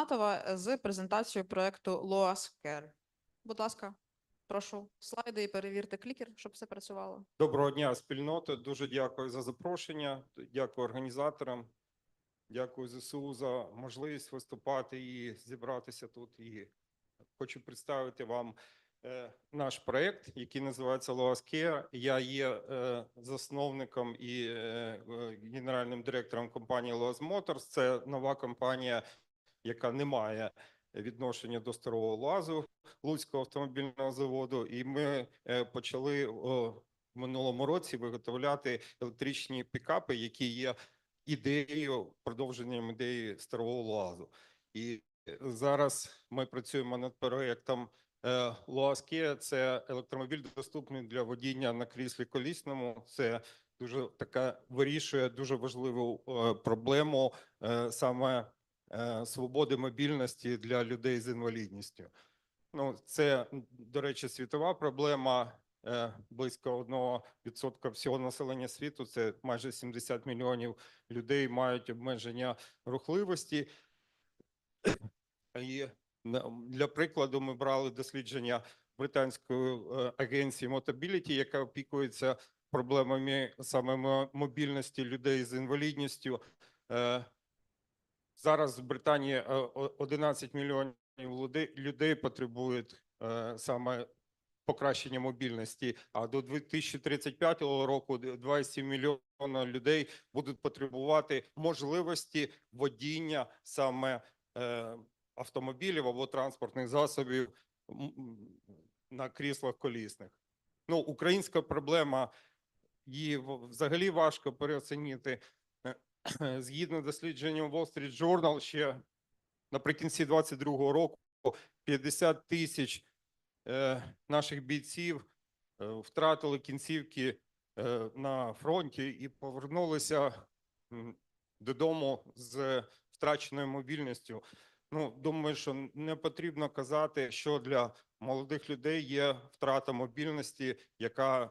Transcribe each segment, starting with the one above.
Натова з презентацією проекту LOAS Care. Будь ласка, прошу слайди і перевірте клікер, щоб все працювало. Доброго дня, спільнота. Дуже дякую за запрошення. Дякую організаторам. Дякую ЗСУ за можливість виступати і зібратися тут. І хочу представити вам е, наш проект, який називається LOAS Care. Я є е, засновником і е, е, генеральним директором компанії LOAS Motors. Це нова компанія, яка не має відношення до старого лазу Луцького автомобільного заводу. І ми е, почали в минулому році виготовляти електричні пікапи, які є ідеєю продовженням ідеї старого лазу. І зараз ми працюємо над проектом е, ЛОАСКЕ. Це електромобіль доступний для водіння на кріслі колісному. Це дуже така вирішує дуже важливу е, проблему саме свободи мобільності для людей з інвалідністю. Ну, це, до речі, світова проблема. Е, Близько 1% всього населення світу, це майже 70 мільйонів людей мають обмеження рухливості. І для прикладу ми брали дослідження британської е, агенції Motability, яка опікується проблемами саме мобільності людей з інвалідністю. Е, Зараз в Британії е, 11 мільйонів людей- потребують е, саме покращення мобільності. А до 2035 року 2,7 мільйона людей будуть потребувати можливості водіння саме е, автомобілів або транспортних засобів на кріслах колісних. Ну, українська проблема її взагалі важко переоцінити. Згідно дослідженням Wall Street Journal, ще наприкінці 2022 року 50 тисяч е, наших бійців е, втратили кінцівки е, на фронті і повернулися додому з втраченою мобільністю. Ну, думаю, що не потрібно казати, що для молодих людей є втрата мобільності, яка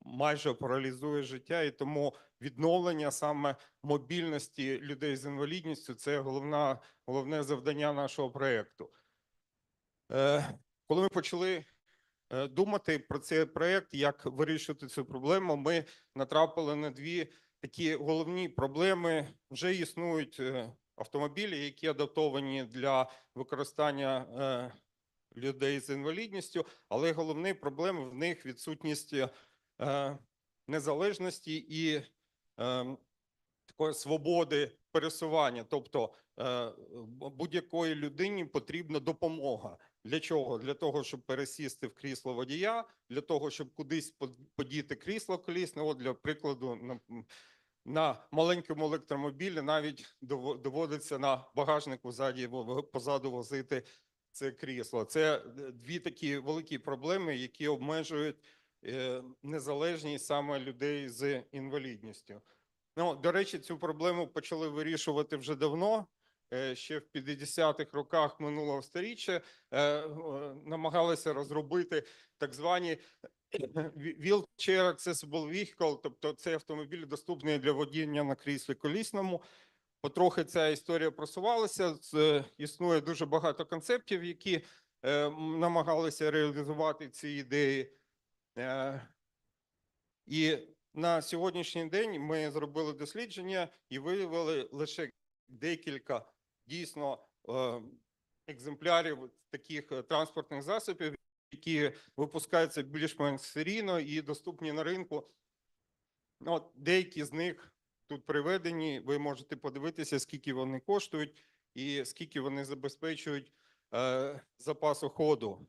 майже паралізує життя, і тому відновлення саме мобільності людей з інвалідністю це головна, головне завдання нашого проєкту. Е, коли ми почали е, думати про цей проєкт, як вирішити цю проблему, ми натрапили на дві такі головні проблеми. Вже існують е, автомобілі, які адаптовані для використання людей з інвалідністю, але головні проблеми в них відсутність незалежності і е, такої свободи пересування. Тобто е, будь-якої людині потрібна допомога. Для чого? Для того, щоб пересісти в крісло водія, для того, щоб кудись подіти крісло колісне. От для прикладу, на, на маленькому електромобілі навіть доводиться на багажнику ззаді позаду возити це крісло. Це е, дві такі великі проблеми, які обмежують е, незалежність саме людей з інвалідністю. Ну, до речі, цю проблему почали вирішувати вже давно. Е, Ще в 50-х роках минулого сторіччя е, е, намагалися розробити так звані wheelchair accessible vehicle, тобто це автомобіль доступний для водіння на кріслі колісному. Потрохи ця історія просувалася. Існує дуже багато концептів, які е, намагалися реалізувати ці ідеї. Е, і на сьогоднішній день ми зробили дослідження і виявили лише декілька дійсно е, екземплярів таких е, транспортних засобів, які випускаються більш-менш серійно і доступні на ринку. От деякі з них тут приведені. Ви можете подивитися, скільки вони коштують і скільки вони забезпечують е, запасу ходу.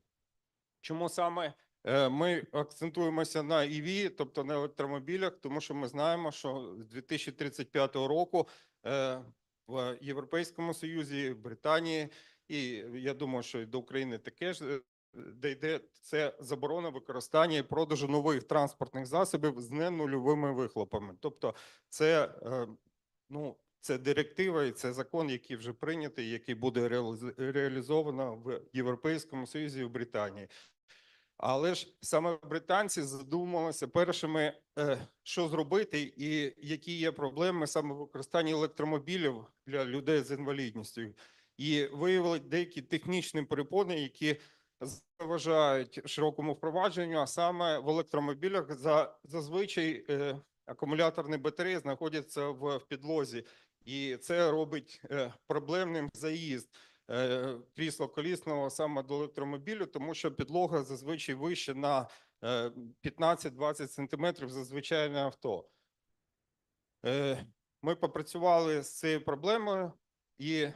Чому саме Ми акцентуємося на EV, тобто на електромобілях, тому що ми знаємо, що з 2035 року е, в Європейському Союзі, в Британії, і я думаю, що і до України таке ж е, дійде це заборона використання і продажу нових транспортних засобів з ненульовими вихлопами. Тобто, це е, ну. Це директива і це закон, який вже прийнятий, який буде реаліз- реалізовано в Європейському Союзі і в Британії. Але ж саме британці задумалися першими, е, що зробити, і які є проблеми саме в використанні електромобілів для людей з інвалідністю. і виявили деякі технічні перепони, які заважають широкому впровадженню, а саме в електромобілях за зазвичай е, акумуляторні батареї знаходяться в, підлозі, і це робить е, проблемним заїзд крісла колісного саме до електромобілю, тому що підлога зазвичай вище на е, 15-20 сантиметрів за звичайне авто. Е, Ми попрацювали з цією проблемою і е,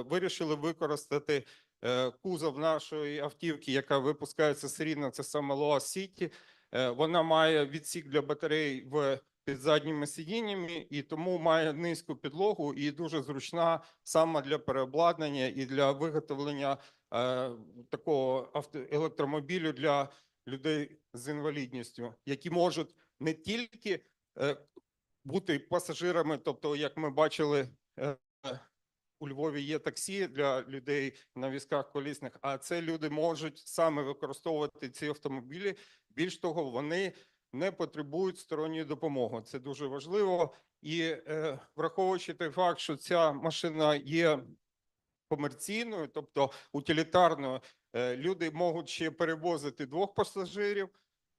вирішили використати е, кузов нашої автівки, яка випускається серійно, це саме City. Е, Вона має відсік для батарей в під задніми сидіннями і тому має низьку підлогу і дуже зручна саме для переобладнання і для виготовлення е, такого авто, електромобілю для людей з інвалідністю, які можуть не тільки е, бути пасажирами, тобто, як ми бачили, е, у Львові є таксі для людей на візках колісних, а це люди можуть саме використовувати ці автомобілі. Більш того, вони не потребують сторонньої допомоги. Це дуже важливо. І е, враховуючи той факт, що ця машина є комерційною, тобто утилітарною, е, люди можуть ще перевозити двох пасажирів,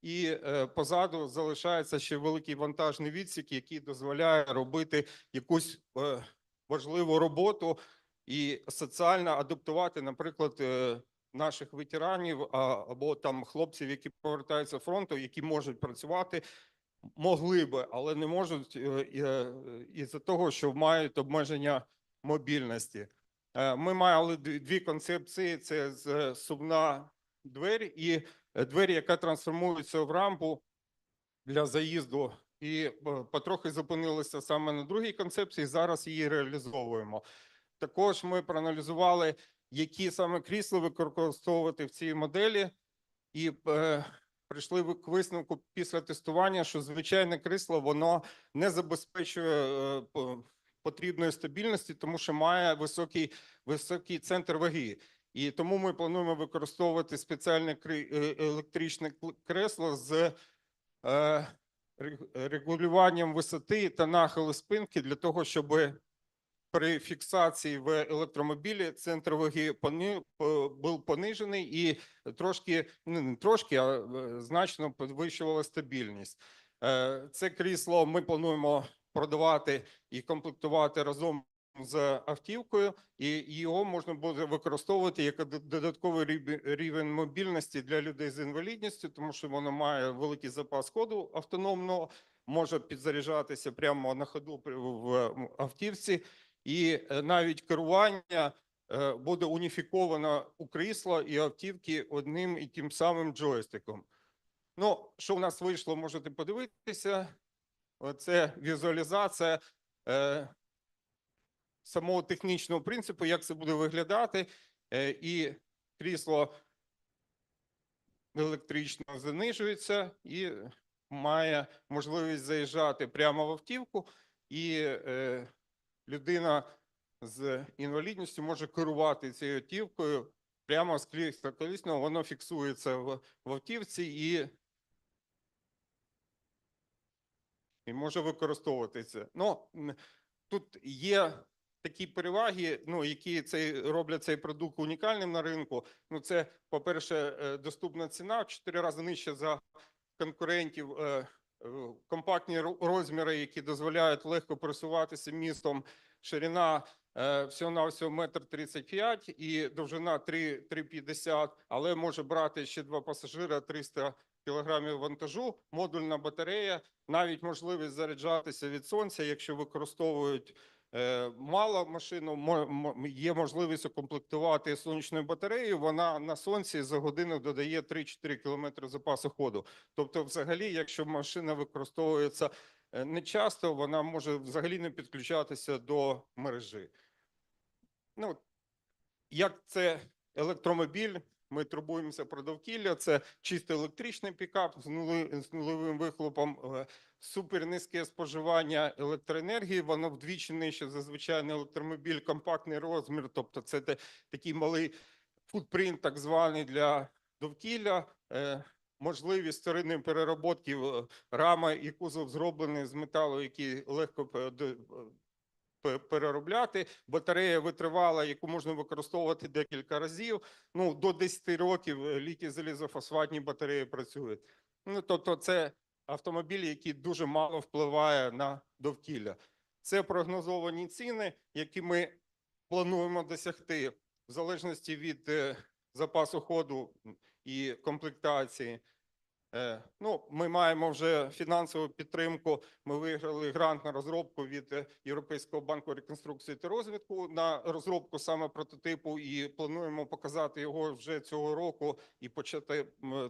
і е, позаду залишається ще великий вантажний відсік, який дозволяє робити якусь е, важливу роботу і соціально адаптувати, наприклад, е, наших ветеранів або там хлопців, які повертаються фронту, які можуть працювати, могли би, але не можуть е, е, із-за того, що мають обмеження мобільності. Е, Ми мали дві концепції: це сувна двері і двері, яка трансформується в рампу для заїзду. І потрохи зупинилися саме на другій концепції. Зараз її реалізовуємо. Також ми проаналізували, які саме крісла використовувати в цій моделі, і е, прийшли к висновку після тестування, що звичайне крісло воно не забезпечує е, потрібної стабільності, тому що має високий, високий центр ваги. І тому ми плануємо використовувати спеціальне е, електричне кресло з е, регулюванням висоти та нахилу спинки для того, щоб при фіксації в електромобілі центр ваги пони- був понижений і трошки, ну не трошки, а е, значно підвищувала стабільність. Е, Це крісло ми плануємо продавати і комплектувати разом з автівкою, і його можна буде використовувати як додатковий рівень мобільності для людей з інвалідністю, тому що воно має великий запас ходу автономного, може підзаряджатися прямо на ходу в автівці, і е, навіть керування е, буде уніфіковано у крісла і автівки одним і тим самим джойстиком. Ну, що в нас вийшло, можете подивитися. Це візуалізація е, самого технічного принципу, як це буде виглядати, е, і крісло електрично занижується і має можливість заїжджати прямо в автівку, і е, людина з інвалідністю може керувати цією автівкою прямо з колісного, воно фіксується в, автівці і, і може використовуватися. Ну, тут є такі переваги, ну, які цей, роблять цей продукт унікальним на ринку. Ну, це, по-перше, е, доступна ціна в 4 рази нижче за конкурентів, е, компактні розміри, які дозволяють легко просуватися містом, ширина е, всього-навсього метр 35 і довжина 3, 3,50, але може брати ще два пасажира 300 кілограмів вантажу, модульна батарея, навіть можливість заряджатися від сонця, якщо використовують е, мало машину, є можливість укомплектувати сонячною батареєю. Вона на сонці за годину додає 3-4 кілометри запасу ходу. Тобто, взагалі, якщо машина використовується е, не часто, вона може взагалі не підключатися до мережі. Ну, як це електромобіль, ми турбуємося про довкілля. Це чисто електричний пікап з, нули, з нульовим вихлопом, е, супернизьке споживання електроенергії. Воно вдвічі нижче за звичайний електромобіль, компактний розмір. Тобто, це такий малий футпринт, так званий для довкілля. Е, Можливість вторинної переробки е, рама і кузов зроблений з металу, який легко переробляти. Батарея витривала, яку можна використовувати декілька разів. Ну, до 10 років е, літій залізофосфатні батареї працюють. Ну, тобто, це автомобіль, який дуже мало впливає на довкілля. Це прогнозовані ціни, які ми плануємо досягти в залежності від е, запасу ходу і комплектації. Е, Ну, ми маємо вже фінансову підтримку. Ми виграли грант на розробку від е, Європейського банку реконструкції та розвитку на розробку саме прототипу, і плануємо показати його вже цього року і почати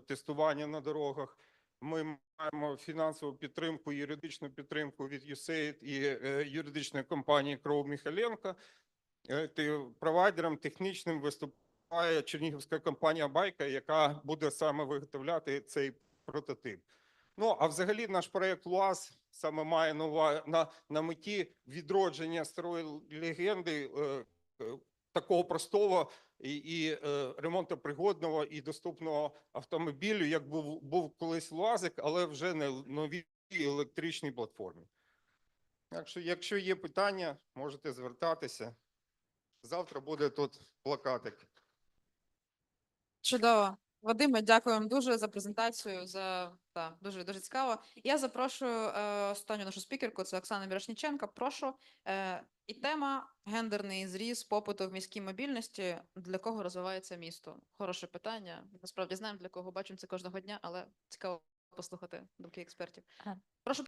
тестування на дорогах. Ми маємо фінансову підтримку, юридичну підтримку від USAID і е, юридичної компанії Кров Міхаленко. Ти- Провайдером технічним виступає чернігівська компанія Байка, яка буде саме виготовляти цей прототип. Ну а взагалі наш проект ЛУАЗ саме має на, ува- на, на меті відродження старої легенди е, е, такого простого і, і е, ремонтопригодного і доступного автомобілю, як був, був колись ЛУАЗик, але вже на новій електричній платформі. Так що, якщо є питання, можете звертатися. Завтра буде тут плакатик. Чудово. Вадиме, дякуємо дуже за презентацію. За та дуже дуже цікаво. Я запрошую е, останню нашу спікерку. Це Оксана Мірошніченка. Прошу. Е, і тема гендерний зріз попиту в міській мобільності. Для кого розвивається місто? Хороше питання. Насправді знаємо для кого бачимо це кожного дня, але цікаво послухати думки експертів. Прошу